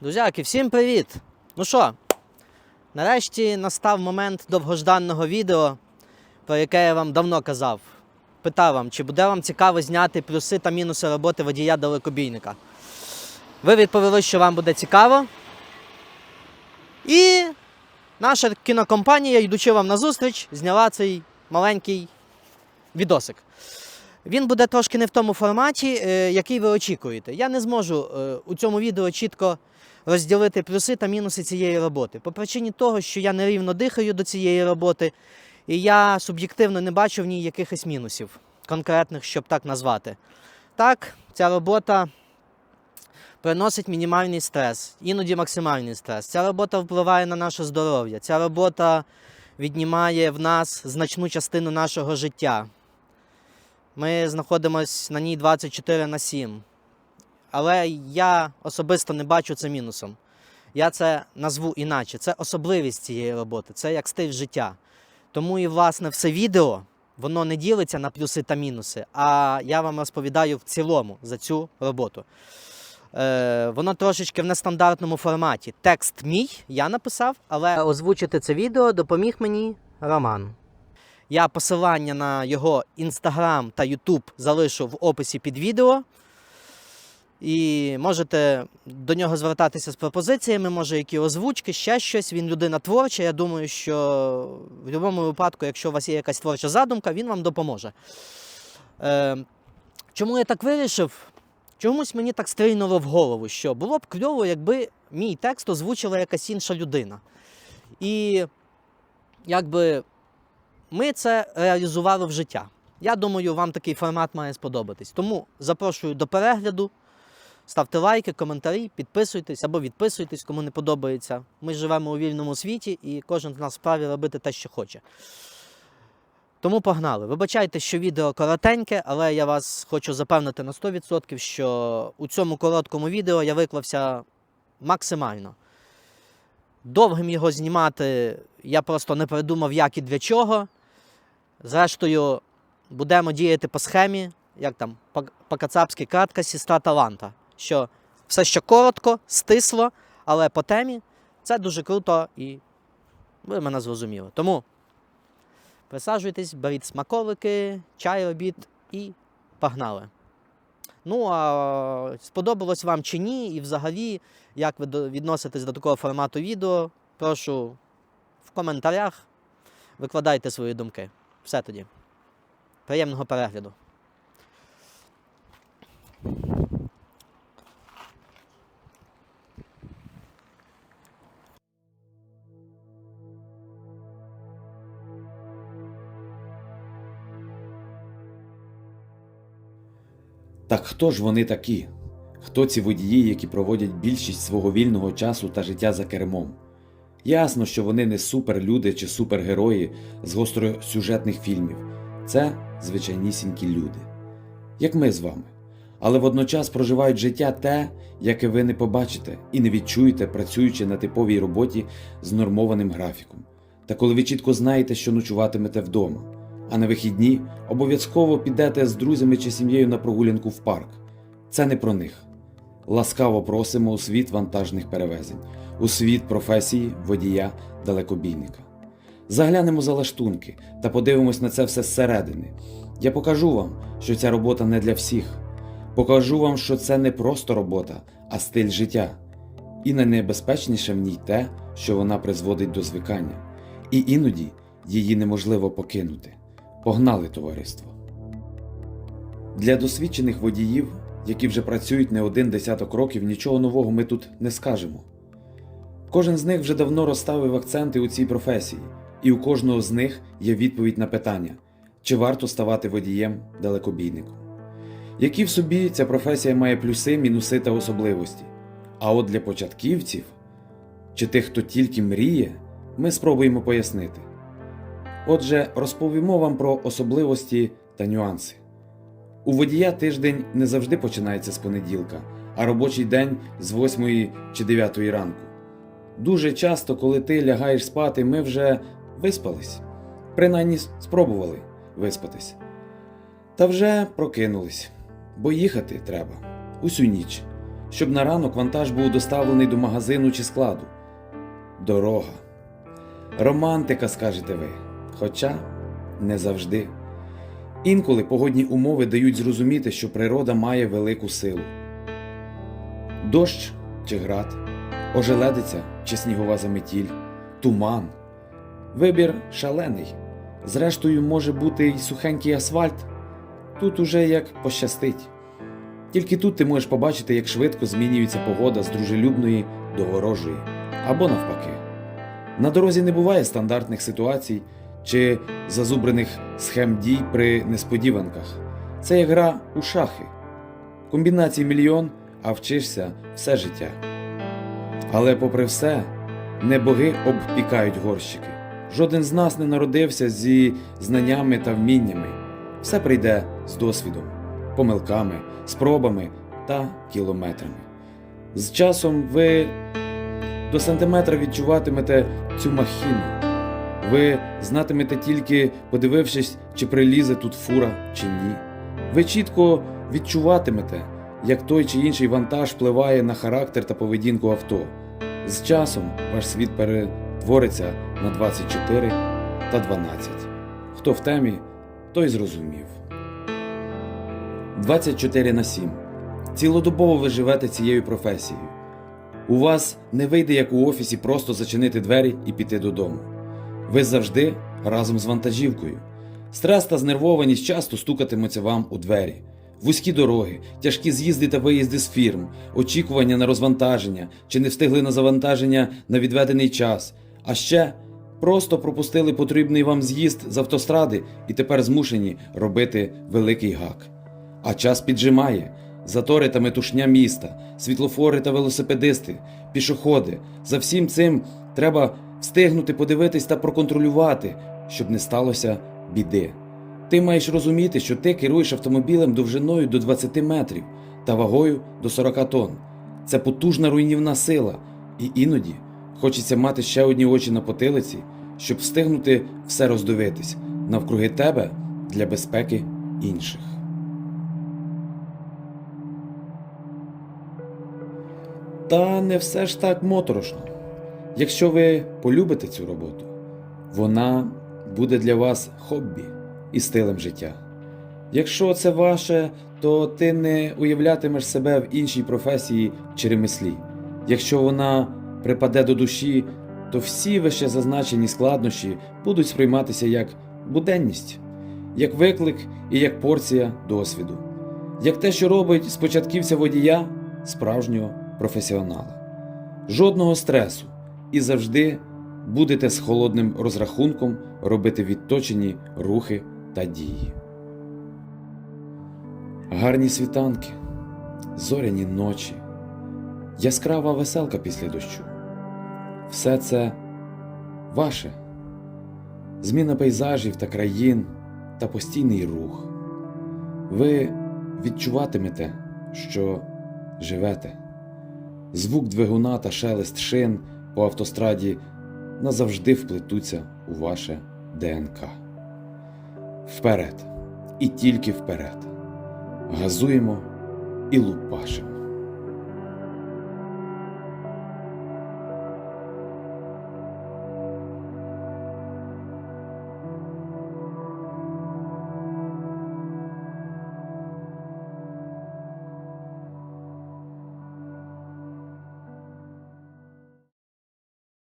Друзяки, всім привіт! Ну що, нарешті настав момент довгожданного відео, про яке я вам давно казав. Питав вам, чи буде вам цікаво зняти плюси та мінуси роботи водія далекобійника. Ви відповіли, що вам буде цікаво. І наша кінокомпанія, йдучи вам на зустріч, зняла цей маленький відосик. Він буде трошки не в тому форматі, е, який ви очікуєте. Я не зможу е, у цьому відео чітко розділити плюси та мінуси цієї роботи. По причині того, що я нерівно дихаю до цієї роботи, і я суб'єктивно не бачу в ній якихось мінусів, конкретних, щоб так назвати. Так, ця робота приносить мінімальний стрес, іноді максимальний стрес. Ця робота впливає на наше здоров'я. Ця робота віднімає в нас значну частину нашого життя. Ми знаходимося на ній 24 на 7. Але я особисто не бачу це мінусом. Я це назву іначе. Це особливість цієї роботи, це як стиль життя. Тому і власне все відео воно не ділиться на плюси та мінуси, а я вам розповідаю в цілому за цю роботу. Е, воно трошечки в нестандартному форматі. Текст мій я написав, але озвучити це відео допоміг мені Роман. Я посилання на його інстаграм та ютуб залишу в описі під відео. І можете до нього звертатися з пропозиціями, може, які озвучки, ще щось. Він людина творча. Я думаю, що в будь-якому випадку, якщо у вас є якась творча задумка, він вам допоможе. Е, чому я так вирішив? Чомусь мені так стрільнуло в голову, що було б кльово, якби мій текст озвучила якась інша людина. І якби ми це реалізували в життя. Я думаю, вам такий формат має сподобатись. Тому запрошую до перегляду. Ставте лайки, коментарі, підписуйтесь або відписуйтесь, кому не подобається. Ми живемо у вільному світі і кожен з нас вправі робити те, що хоче. Тому погнали. Вибачайте, що відео коротеньке, але я вас хочу запевнити на 100%, що у цьому короткому відео я виклався максимально. Довгим його знімати я просто не придумав, як і для чого. Зрештою, будемо діяти по схемі, як там, по- по-кацапськи кратка сестра таланта. Що все ще коротко, стисло, але по темі це дуже круто і ви мене зрозуміли. Тому присаджуйтесь, беріть смаколики, чай робіть і погнали. Ну, а сподобалось вам чи ні, і взагалі, як ви відноситесь до такого формату відео, прошу в коментарях викладайте свої думки. Все тоді. Приємного перегляду. Так хто ж вони такі? Хто ці водії, які проводять більшість свого вільного часу та життя за кермом? Ясно, що вони не суперлюди чи супергерої з гостросюжетних фільмів. Це звичайнісінькі люди, як ми з вами. Але водночас проживають життя те, яке ви не побачите і не відчуєте, працюючи на типовій роботі з нормованим графіком. Та коли ви чітко знаєте, що ночуватимете вдома, а на вихідні обов'язково підете з друзями чи сім'єю на прогулянку в парк. Це не про них. Ласкаво просимо у світ вантажних перевезень, у світ професії водія далекобійника. Заглянемо за лаштунки та подивимось на це все зсередини. Я покажу вам, що ця робота не для всіх. Покажу вам, що це не просто робота, а стиль життя. І найнебезпечніше в ній те, що вона призводить до звикання, і іноді її неможливо покинути. Погнали, товариство! Для досвідчених водіїв, які вже працюють не один десяток років, нічого нового ми тут не скажемо. Кожен з них вже давно розставив акценти у цій професії, і у кожного з них є відповідь на питання, чи варто ставати водієм далекобійником. Які в собі ця професія має плюси, мінуси та особливості. А от для початківців, чи тих, хто тільки мріє, ми спробуємо пояснити. Отже, розповімо вам про особливості та нюанси. У водія тиждень не завжди починається з понеділка, а робочий день з 8 чи 9 ранку. Дуже часто, коли ти лягаєш спати, ми вже виспались, принаймні спробували виспатись. Та вже прокинулись, бо їхати треба усю ніч. щоб на ранок вантаж був доставлений до магазину чи складу. Дорога. Романтика, скажете ви. Хоча не завжди. Інколи погодні умови дають зрозуміти, що природа має велику силу. Дощ чи град, ожеледиця чи снігова заметіль, туман. Вибір шалений. Зрештою, може бути й сухенький асфальт. Тут уже як пощастить. Тільки тут ти можеш побачити, як швидко змінюється погода з дружелюбної до ворожої, або навпаки. На дорозі не буває стандартних ситуацій чи зазубрених схем дій при несподіванках. Це як гра у шахи. Комбінацій мільйон, а вчишся все життя. Але попри все, не боги обпікають горщики. Жоден з нас не народився зі знаннями та вміннями. Все прийде з досвідом, помилками, спробами та кілометрами. З часом ви до сантиметра відчуватимете цю махіну. Ви знатимете тільки, подивившись, чи прилізе тут фура чи ні. Ви чітко відчуватимете, як той чи інший вантаж впливає на характер та поведінку авто. З часом ваш світ перетвориться на 24 та 12. Хто в темі, той зрозумів. 24 на 7. Цілодобово ви живете цією професією. У вас не вийде, як у офісі, просто зачинити двері і піти додому. Ви завжди разом з вантажівкою. Стрес та знервованість часто стукатимуться вам у двері. Вузькі дороги, тяжкі з'їзди та виїзди з фірм, очікування на розвантаження чи не встигли на завантаження на відведений час. А ще просто пропустили потрібний вам з'їзд з автостради і тепер змушені робити великий гак. А час піджимає. Затори та метушня міста, світлофори та велосипедисти, пішоходи. За всім цим треба встигнути подивитись та проконтролювати, щоб не сталося біди. Ти маєш розуміти, що ти керуєш автомобілем довжиною до 20 метрів та вагою до 40 тонн. Це потужна руйнівна сила, і іноді хочеться мати ще одні очі на потилиці, щоб встигнути все роздивитись навкруги тебе для безпеки інших. Та не все ж так моторошно. Якщо ви полюбите цю роботу, вона буде для вас хобі і стилем життя. Якщо це ваше, то ти не уявлятимеш себе в іншій професії чи ремеслі. Якщо вона припаде до душі, то всі вище зазначені складнощі будуть сприйматися як буденність, як виклик і як порція досвіду, як те, що робить з початківця водія справжнього професіонала. Жодного стресу і завжди будете з холодним розрахунком робити відточені рухи та дії. Гарні світанки, зоряні ночі, яскрава веселка після дощу. Все це ваше. Зміна пейзажів та країн та постійний рух. Ви відчуватимете, що живете. Звук двигуна та шелест шин по автостраді назавжди вплетуться у ваше ДНК. Вперед і тільки вперед. Газуємо і лупашимо.